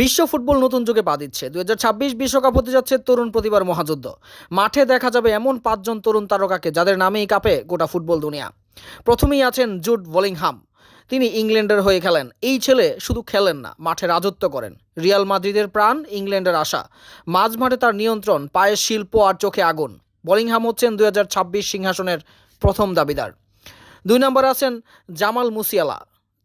বিশ্ব ফুটবল নতুন যুগে পা দিচ্ছে। দুই বিশ্বকাপ হতে যাচ্ছে তরুণ প্রতিভার মহাযুদ্ধ। মাঠে দেখা যাবে এমন পাঁচজন তরুণ তারকাকে যাদের নামেই কাঁপে গোটা ফুটবল দুনিয়া। প্রথমেই আছেন জুড বলিংহাম তিনি ইংল্যান্ডের হয়ে খেলেন। এই ছেলে শুধু খেলেন না, মাঠে রাজত্ব করেন। রিয়াল মাদ্রিদের প্রাণ, ইংল্যান্ডের আশা। মাঝ মাঠে তার নিয়ন্ত্রণ, পায়ের শিল্প আর চোখে আগুন। বলিংহাম হচ্ছেন দু হাজার ছাব্বিশ সিংহাসনের প্রথম দাবিদার। দুই নম্বর আছেন জামাল মুসিয়ালা।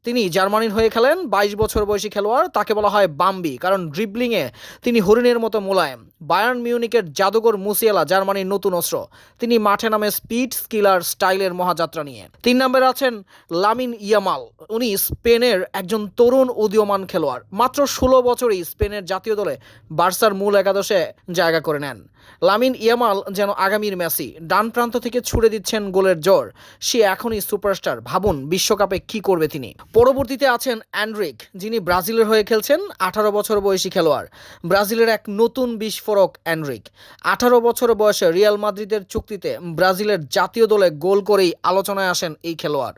তিনি জার্মানির হয়ে খেলেন, বাইশ বছর বয়সী খেলোয়াড়, তাকে বলা হয় বাম্বি, কারণ ড্রিবলিংয়ে তিনি হরিণের মতো মোলায়েম। বায়ার্ন মিউনিকের জাদুঘর মুসিয়ালা, জার্মানির নতুন অস্ত্র। তিনি মাঠে নামে স্পিড স্কিলার স্টাইলের মহাযাত্রা নিয়ে। তিন নম্বরে আছেন লামিন ইয়ামাল। উনি স্পেনের একজন তরুণ উদীয়মান খেলোয়াড়। মাত্র ষোলো বছরই স্পেনের জাতীয় দলে বার্সার মূল একাদশে জায়গা করে নেন। লামিন ইয়ামাল যেন আগামীর মেসি। ডান প্রান্ত থেকে ছুড়ে দিচ্ছেন গোলের জোর। সে এখনই সুপারস্টার। ভাবুন বিশ্বকাপে কি করবে তিনি। পরবর্তীতে আছেন অ্যান্ড্রিক যিনি ব্রাজিলের হয়ে খেলছেন আঠারো বছর বয়সী খেলোয়াড়। ব্রাজিলের এক নতুন বিস্ফোরক অ্যান্ড্রিক আঠারো বছর বয়সে রিয়াল মাদ্রিদের চুক্তিতে ব্রাজিলের জাতীয় দলে গোল করেই আলোচনায় আসেন এই খেলোয়াড়।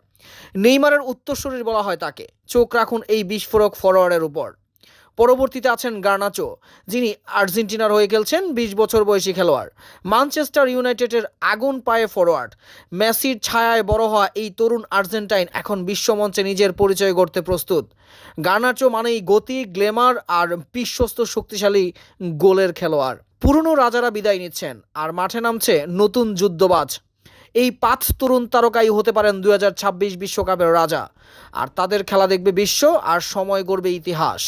নেইমারের উত্তরসূরির বলা হয় তাকে। চোখ রাখুন এই বিস্ফোরক ফরোয়ার্ডের উপর। পরবর্তীতে আছেন গার্নাচো, যিনি আর্জেন্টিনার হয়ে খেলছেন বিশ বছর বয়সী খেলোয়াড়। মানচেস্টার ইউনাইটেডের আগুন পায়ে ফরোয়ার্ড। মেসির ছায়ায় বড় হওয়া এই তরুণ আর্জেন্টাইন এখন বিশ্বমঞ্চে নিজের পরিচয় গড়তে প্রস্তুত। গার্নাচো মানেই গতি, গ্লেমার আর বিশ্বস্ত শক্তিশালী গোলের খেলোয়াড়। পুরনো রাজারা বিদায় নিচ্ছেন, আর মাঠে নামছে নতুন যুদ্ধবাজ। এই পাঁচ তরুণ তারকাই হতে পারেন দুই বিশ্বকাপের রাজা, আর তাদের খেলা দেখবে বিশ্ব, আর সময় গড়বে ইতিহাস।